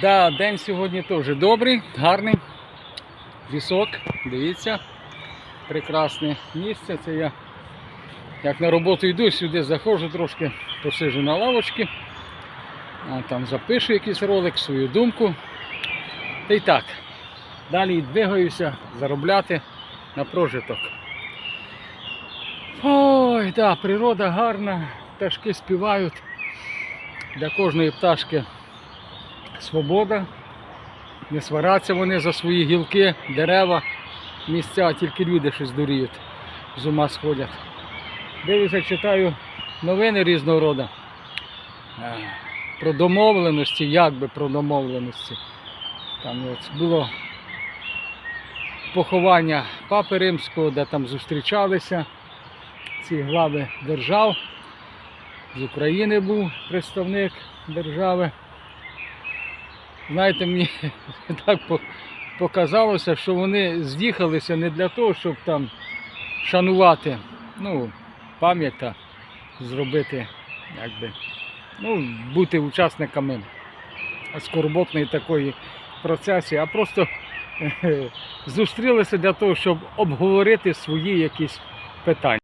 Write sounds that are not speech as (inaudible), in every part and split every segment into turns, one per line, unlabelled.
Да, день сьогодні теж добрий, гарний. Лісок, дивіться. Прекрасне місце. Це я як на роботу йду, сюди заходжу трошки, посиджу на лавочці, там запишу якийсь ролик, свою думку. Та й так. Далі двигаюся заробляти на прожиток. Ой, да, природа гарна, пташки співають. Для кожної пташки свобода. Не сваряться вони за свої гілки, дерева, місця, тільки люди щось дуріють, з ума сходять. Дивлюся, читаю новини різного роду. Е, Про домовленості, як би про домовленості. Там от було поховання Папи Римського, де там зустрічалися ці глави держав. З України був представник держави. Знаєте, мені (laughs) так показалося, що вони з'їхалися не для того, щоб там шанувати ну, пам'ять та зробити, якби, ну, бути учасниками скорботної такої процесії, а просто (laughs) зустрілися для того, щоб обговорити свої якісь питання.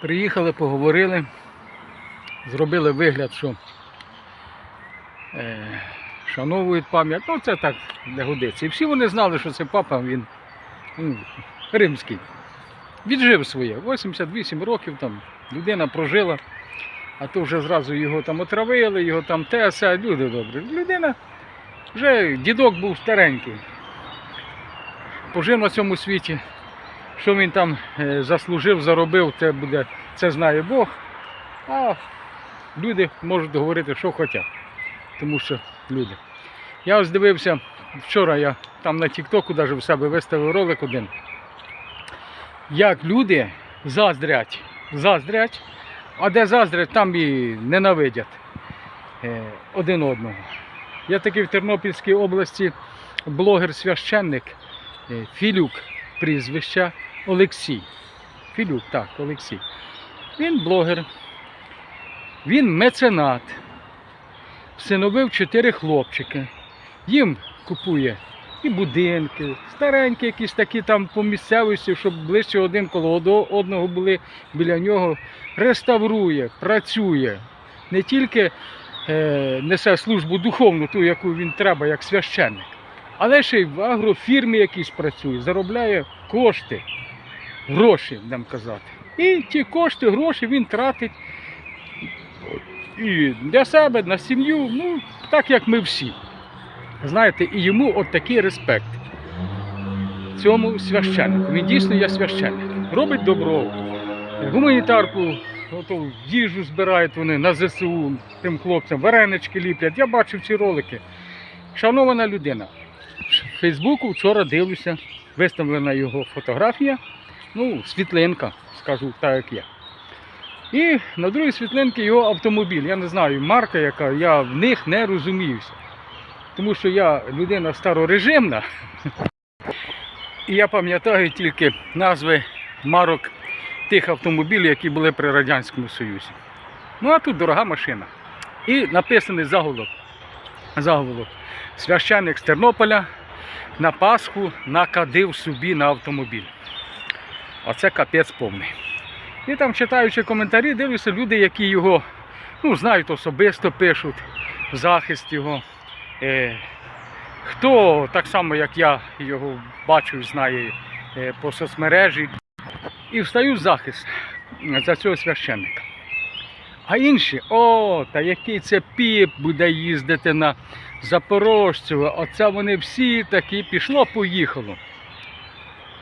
Приїхали, поговорили, зробили вигляд, що е, шановують пам'ять. Ну, це так не годиться. І всі вони знали, що це папа, він ну, римський. Віджив своє. 88 років там людина прожила, а то вже зразу його там отравили, його там те, се, люди добрі. Людина вже дідок був старенький. Пожив на цьому світі. Що він там е, заслужив, заробив, це буде, це знає Бог. А люди можуть говорити, що хочуть. Тому що люди. Я ось дивився, вчора я там на Тіктоку навіть в себе виставив ролик один. Як люди заздрять, заздрять, а де заздрять, там і ненавидять е, один одного. Я такий в Тернопільській області блогер-священник е, Філюк прізвища Олексій. Філюк, так, Олексій. Він блогер, він меценат, всиновив чотири хлопчики. Їм купує і будинки, старенькі якісь такі там по місцевості, щоб ближче один коло одного були біля нього. Реставрує, працює. Не тільки е, несе службу духовну, ту, яку він треба, як священник, але ще й в агрофірмі якійсь працює, заробляє кошти, гроші, будемо казати. І ті кошти, гроші він тратить і для себе, на сім'ю, ну, так як ми всі. Знаєте, і йому от такий респект. Цьому священнику. Він дійсно є священник. Робить добро. Гуманітарку, ото, їжу збирають вони на ЗСУ тим хлопцям, варенички ліплять. Я бачив ці ролики. Шанована людина. В Фейсбуку вчора дивлюся, виставлена його фотографія, ну, світлинка, скажу так, як є. І на другій світлинці його автомобіль. Я не знаю, марка яка, я в них не розуміюся. Тому що я людина старорежимна. І я пам'ятаю тільки назви марок тих автомобілів, які були при Радянському Союзі. Ну а тут дорога машина. І написаний заголовок. Заголовок. Священник з Тернополя на Пасху накадив собі на автомобіль. Оце капець повний. І там, читаючи коментарі, дивлюся, люди, які його ну, знають особисто, пишуть захист його. Е, хто так само, як я його бачу, знає е, по соцмережі, і встаю в захист за цього священника. А інші, о, та який це піп буде їздити на Запорожцю, оце вони всі такі пішло, поїхало.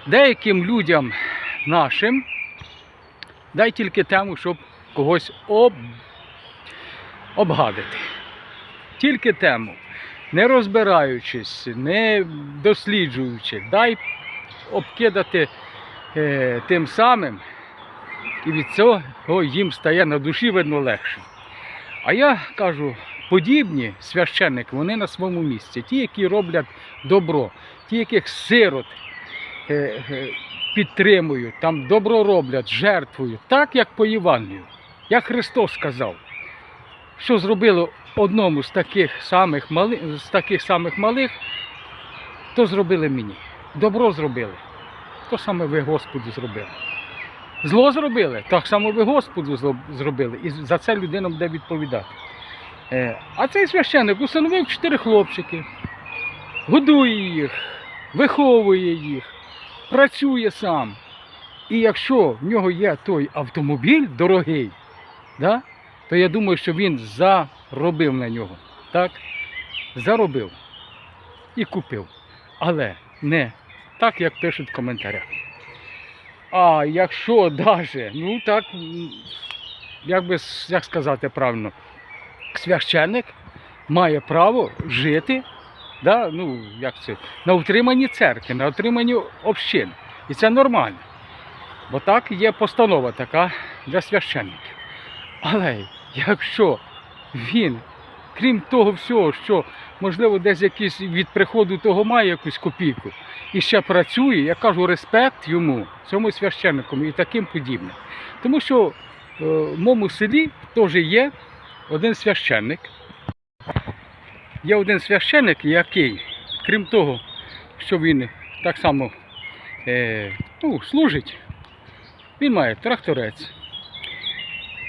Деяким людям нашим дай тільки тему, щоб когось об... обгадити. Тільки тему. Не розбираючись, не досліджуючи, дай обкидати е, тим самим, і від цього їм стає на душі видно легше. А я кажу, подібні священники, вони на своєму місці. Ті, які роблять добро, ті, яких сирот е, е, підтримують, там добро роблять, жертвують, так як по Євангелію. Як Христос сказав, що зробило одному з таких самих малих, з таких самих малих, то зробили мені. Добро зробили. То саме ви Господу зробили. Зло зробили, так само ви Господу зробили. І за це людина буде відповідати. Е, А цей священник установив чотири хлопчики, годує їх, виховує їх, працює сам. І якщо в нього є той автомобіль дорогий, да, то я думаю, що він заробив на нього. Так? Заробив і купив. Але не так, як пишуть в коментарях. А якщо даже, ну так, як би як сказати правильно, священник має право жити да, ну, як це, на утриманні церкви, на утриманні общин. І це нормально. Бо так є постанова така для священників. Але якщо він, крім того всього, що можливо десь якийсь від приходу того має якусь копійку, і ще працює, я кажу, респект йому, цьому священнику і таким подібне. Тому що е, в моєму селі теж є один священник. Є один священник, який, крім того, що він так само е, ну, служить, він має тракторець,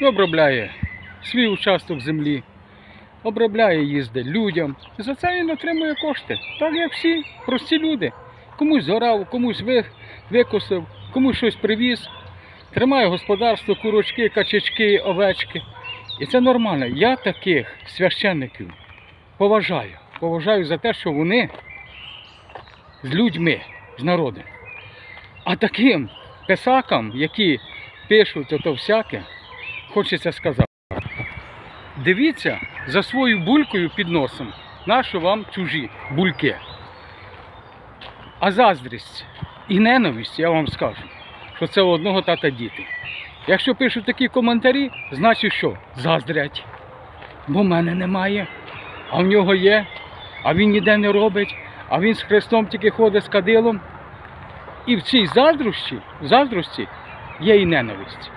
обробляє свій участок землі, обробляє їзди людям. За це він отримує кошти. Так як всі прості люди. Комусь зорав, комусь ви- викосив, комусь щось привіз. Тримає господарство, курочки, качечки, овечки. І це нормально. Я таких священників поважаю. Поважаю за те, що вони з людьми, з народом. А таким писакам, які пишуть ото всяке, хочеться сказати. Дивіться за свою булькою під носом, нащо вам чужі бульки. А заздрість і ненависть, я вам скажу, що це у одного тата діти. Якщо пишуть такі коментарі, значить що? Заздрять. Бо в мене немає, а в нього є, а він ніде не робить, а він з Христом тільки ходить з кадилом. І в цій заздрості, заздрості є і ненависть.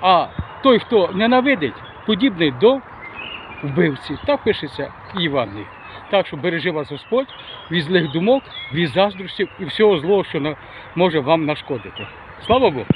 А той, хто ненавидить, подібний до вбивці. Так пишеться і. Так що бережи вас Господь від злих думок, від заздростів і всього злого, що може вам нашкодити. Слава Богу!